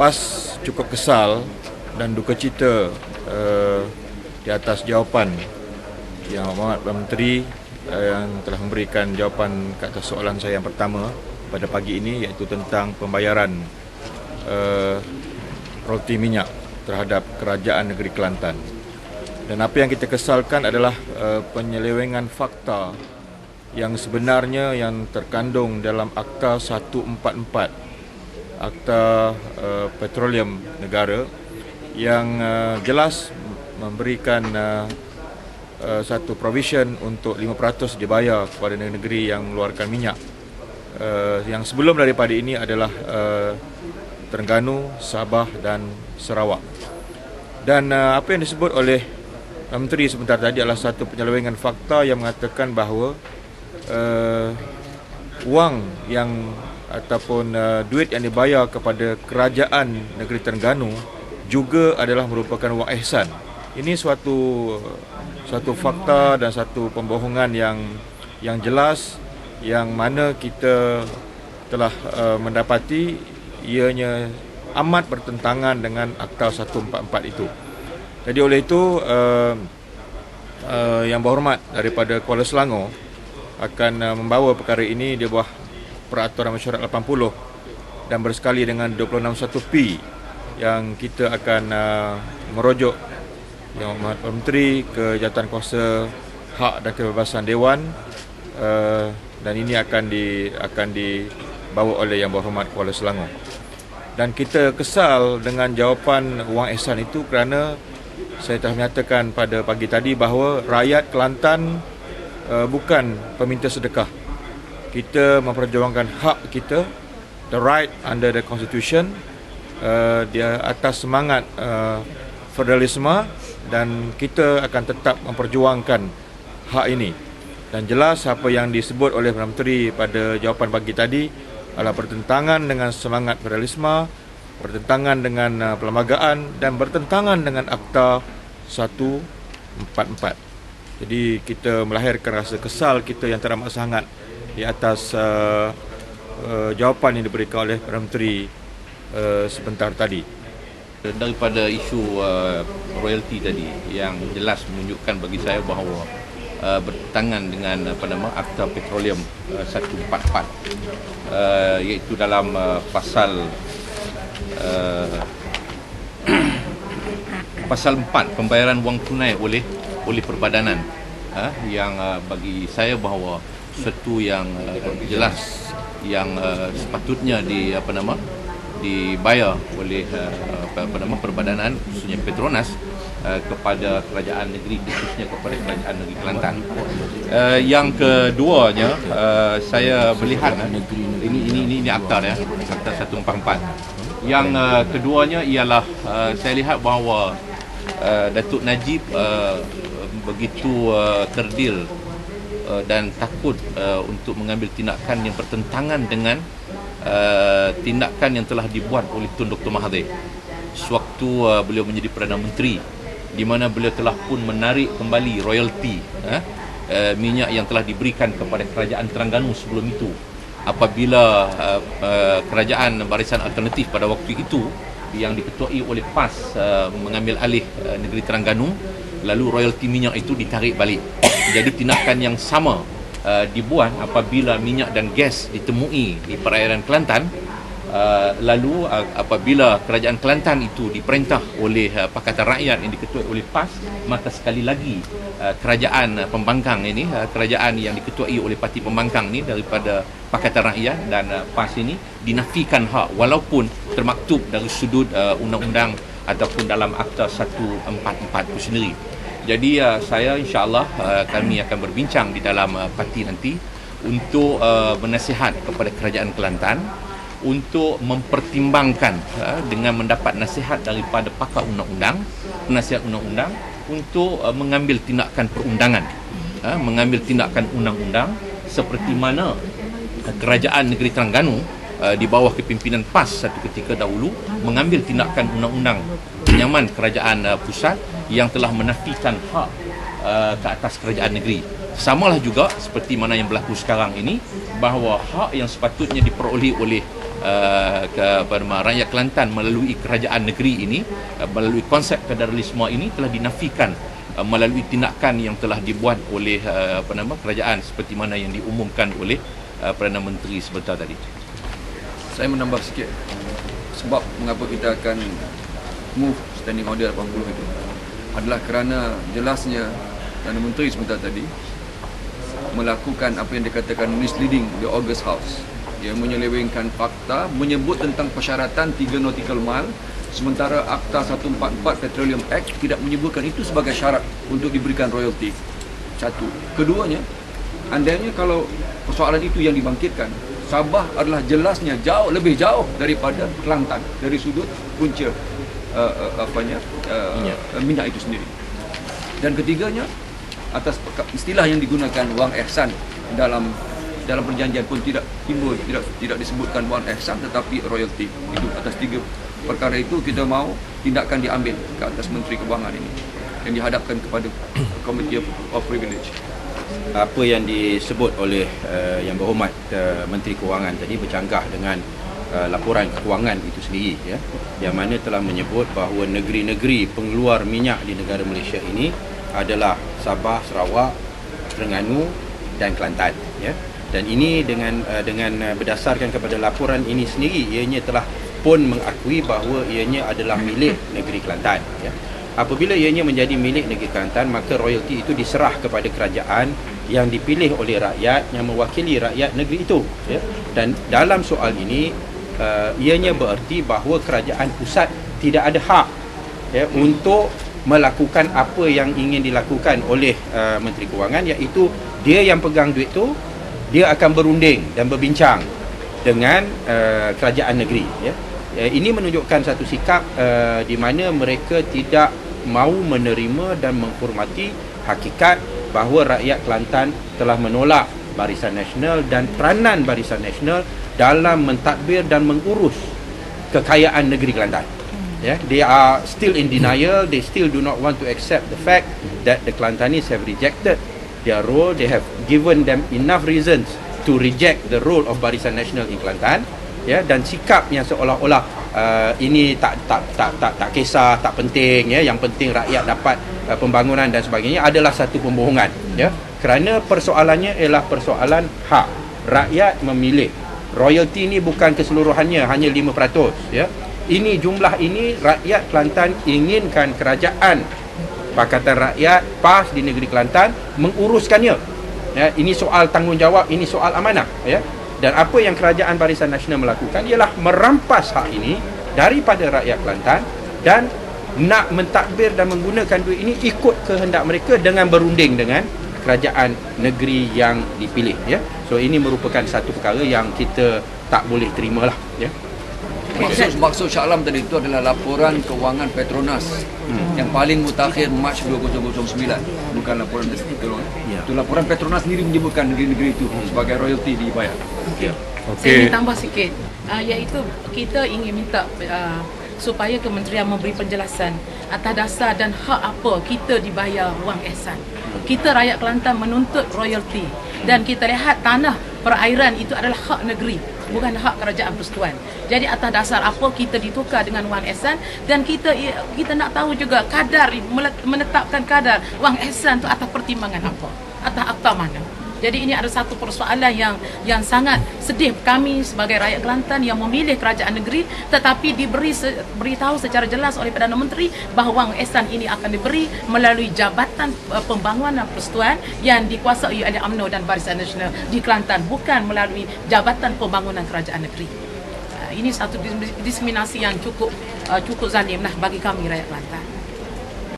PAS cukup kesal dan duka cita uh, di atas jawapan yang Muhammad Menteri uh, yang telah memberikan jawapan ke atas soalan saya yang pertama pada pagi ini iaitu tentang pembayaran uh, roti minyak terhadap kerajaan negeri Kelantan. Dan apa yang kita kesalkan adalah uh, penyelewengan fakta yang sebenarnya yang terkandung dalam Akta 144 Akta uh, Petroleum Negara yang uh, jelas memberikan uh, uh, satu provision untuk 5% dibayar kepada negeri-negeri yang mengeluarkan minyak. Uh, yang sebelum daripada ini adalah uh, Terengganu, Sabah dan Sarawak. Dan uh, apa yang disebut oleh Menteri sebentar tadi adalah satu penyelewengan fakta yang mengatakan bahawa uh, wang yang ataupun uh, duit yang dibayar kepada kerajaan negeri Terengganu juga adalah merupakan wang ihsan. Ini suatu suatu fakta dan satu pembohongan yang yang jelas yang mana kita telah uh, mendapati ianya amat bertentangan dengan Akta 144 itu. Jadi oleh itu uh, uh, yang berhormat daripada Kuala Selangor akan uh, membawa perkara ini di bawah peraturan mesyuarat 80 dan bersekali dengan 261P yang kita akan uh, merujuk yang Menteri ke Jawatan Kuasa Hak dan Kebebasan Dewan uh, dan ini akan di akan dibawa oleh Yang Berhormat Kuala Selangor. Dan kita kesal dengan jawapan wang ihsan itu kerana saya telah menyatakan pada pagi tadi bahawa rakyat Kelantan uh, bukan peminta sedekah kita memperjuangkan hak kita the right under the constitution uh, dia atas semangat uh, federalisme dan kita akan tetap memperjuangkan hak ini. Dan jelas apa yang disebut oleh Perdana Menteri pada jawapan pagi tadi adalah bertentangan dengan semangat federalisme bertentangan dengan uh, perlembagaan dan bertentangan dengan akta 144 jadi kita melahirkan rasa kesal kita yang teramat sangat di atas uh, uh, jawapan yang diberikan oleh Perdana Menteri uh, sebentar tadi. Daripada isu uh, royalty tadi yang jelas menunjukkan bagi saya bahawa uh, bertangan dengan apa nama Akta Petroleum uh, 144 uh, iaitu dalam uh, pasal uh, pasal 4 pembayaran wang tunai oleh oleh perbadanan uh, yang uh, bagi saya bahawa sesuatu yang uh, jelas yang uh, sepatutnya di apa nama dibayar oleh uh, apa, nama perbadanan khususnya Petronas uh, kepada kerajaan negeri khususnya kepada kerajaan negeri Kelantan. Uh, yang keduanya uh, saya melihat uh, ini ini ini ini akta ya akta 144. Yang uh, keduanya ialah uh, saya lihat bahawa uh, Datuk Najib uh, begitu uh, kerdil uh, dan takut uh, untuk mengambil tindakan yang bertentangan dengan uh, tindakan yang telah dibuat oleh Tun Dr. Mahathir sewaktu uh, beliau menjadi Perdana Menteri di mana beliau telah pun menarik kembali royalty uh, uh, minyak yang telah diberikan kepada kerajaan Terengganu sebelum itu apabila uh, uh, kerajaan barisan alternatif pada waktu itu yang diketuai oleh PAS uh, mengambil alih uh, negeri Terengganu lalu royalty minyak itu ditarik balik. Jadi tindakan yang sama uh, dibuat apabila minyak dan gas ditemui di perairan Kelantan uh, lalu uh, apabila kerajaan Kelantan itu diperintah oleh uh, Pakatan Rakyat yang diketuai oleh PAS maka sekali lagi uh, kerajaan uh, pembangkang ini uh, kerajaan yang diketuai oleh parti pembangkang ini daripada Pakatan Rakyat dan uh, PAS ini dinafikan hak walaupun termaktub dari sudut uh, undang-undang ataupun dalam Akta 144 itu sendiri. Jadi uh, saya insyaAllah uh, kami akan berbincang di dalam uh, parti nanti untuk uh, menasihat kepada kerajaan Kelantan untuk mempertimbangkan uh, dengan mendapat nasihat daripada pakar undang-undang, penasihat undang-undang untuk uh, mengambil tindakan perundangan, uh, mengambil tindakan undang-undang seperti mana kerajaan negeri Terengganu uh, di bawah kepimpinan PAS satu ketika dahulu mengambil tindakan undang-undang penyaman kerajaan uh, pusat yang telah menafikan hak uh, ke atas kerajaan negeri. Samalah juga seperti mana yang berlaku sekarang ini bahawa hak yang sepatutnya diperoleh oleh uh, nama rakyat Kelantan melalui kerajaan negeri ini uh, melalui konsep federalisme ini telah dinafikan melalui tindakan yang telah dibuat oleh apa nama kerajaan seperti mana yang diumumkan oleh uh, Perdana Menteri sebentar tadi. Saya menambah sikit sebab mengapa kita akan move standing order 80 itu. Adalah kerana jelasnya Perdana Menteri sebentar tadi melakukan apa yang dikatakan misleading the August House. Yang menyelewengkan fakta menyebut tentang persyaratan 3 nautical mile sementara Akta 144 Petroleum Act tidak menyebutkan itu sebagai syarat untuk diberikan royalty satu. Keduanya andainya kalau persoalan itu yang dibangkitkan. Sabah adalah jelasnya jauh lebih jauh daripada Kelantan dari sudut punca uh, uh, apanya uh, minyak. Minyak itu sendiri. Dan ketiganya atas istilah yang digunakan wang ihsan dalam dalam perjanjian pun tidak timbul tidak tidak disebutkan wang ihsan tetapi royalty itu atas tiga perkara itu kita mau tindakan diambil ke atas menteri kewangan ini yang dihadapkan kepada committee of privilege apa yang disebut oleh uh, yang berhormat uh, menteri kewangan tadi bercanggah dengan uh, laporan kewangan itu sendiri ya yang mana telah menyebut bahawa negeri-negeri pengeluar minyak di negara Malaysia ini adalah Sabah, Sarawak, Terengganu dan Kelantan ya. Dan ini dengan uh, dengan berdasarkan kepada laporan ini sendiri ianya telah pun mengakui bahawa ianya adalah milik negeri Kelantan ya. Apabila ianya menjadi milik negeri Kelantan maka royalti itu diserah kepada kerajaan yang dipilih oleh rakyat yang mewakili rakyat negeri itu ya. Dan dalam soal ini uh, ianya bererti bahawa kerajaan pusat tidak ada hak ya untuk melakukan apa yang ingin dilakukan oleh uh, Menteri Kewangan iaitu dia yang pegang duit tu dia akan berunding dan berbincang dengan uh, kerajaan negeri ya. Uh, ini menunjukkan satu sikap uh, di mana mereka tidak mahu menerima dan menghormati hakikat bahawa rakyat Kelantan telah menolak Barisan Nasional dan peranan Barisan Nasional dalam mentadbir dan mengurus kekayaan negeri Kelantan yeah, they are still in denial. They still do not want to accept the fact that the Kelantanis have rejected their role. They have given them enough reasons to reject the role of Barisan Nasional in Kelantan. Ya, dan sikap yang seolah-olah uh, ini tak tak tak tak tak kisah, tak penting ya, yang penting rakyat dapat uh, pembangunan dan sebagainya adalah satu pembohongan ya. Kerana persoalannya ialah persoalan hak. Rakyat memilih. Royalty ini bukan keseluruhannya hanya 5% ya ini jumlah ini rakyat Kelantan inginkan kerajaan Pakatan Rakyat PAS di negeri Kelantan menguruskannya. Ya, ini soal tanggungjawab, ini soal amanah. Ya. Dan apa yang kerajaan Barisan Nasional melakukan ialah merampas hak ini daripada rakyat Kelantan dan nak mentadbir dan menggunakan duit ini ikut kehendak mereka dengan berunding dengan kerajaan negeri yang dipilih. Ya. So ini merupakan satu perkara yang kita tak boleh terimalah. Ya. Maksud, maksud Shah Alam tadi itu adalah laporan kewangan Petronas hmm. yang paling mutakhir Mac 2009 bukan laporan Petronas. Ya. Itu laporan Petronas sendiri menyebutkan negeri-negeri itu hmm. sebagai royalty dibayar. Okay. Okay. Saya ingin tambah sikit uh, iaitu kita ingin minta uh, supaya kementerian memberi penjelasan atas dasar dan hak apa kita dibayar wang ihsan. Kita rakyat Kelantan menuntut royalty dan kita lihat tanah perairan itu adalah hak negeri bukan hak kerajaan persekutuan. Jadi atas dasar apa kita ditukar dengan wang ihsan dan kita kita nak tahu juga kadar menetapkan kadar wang ihsan itu atas pertimbangan apa? Atas akta mana? Jadi ini ada satu persoalan yang yang sangat sedih kami sebagai rakyat Kelantan yang memilih kerajaan negeri tetapi diberi se, beritahu secara jelas oleh Perdana Menteri bahawa wang ihsan ini akan diberi melalui Jabatan uh, Pembangunan Persekutuan yang dikuasai oleh UMNO dan Barisan Nasional di Kelantan bukan melalui Jabatan Pembangunan Kerajaan Negeri. Uh, ini satu diskriminasi yang cukup uh, cukup zalimlah bagi kami rakyat Kelantan.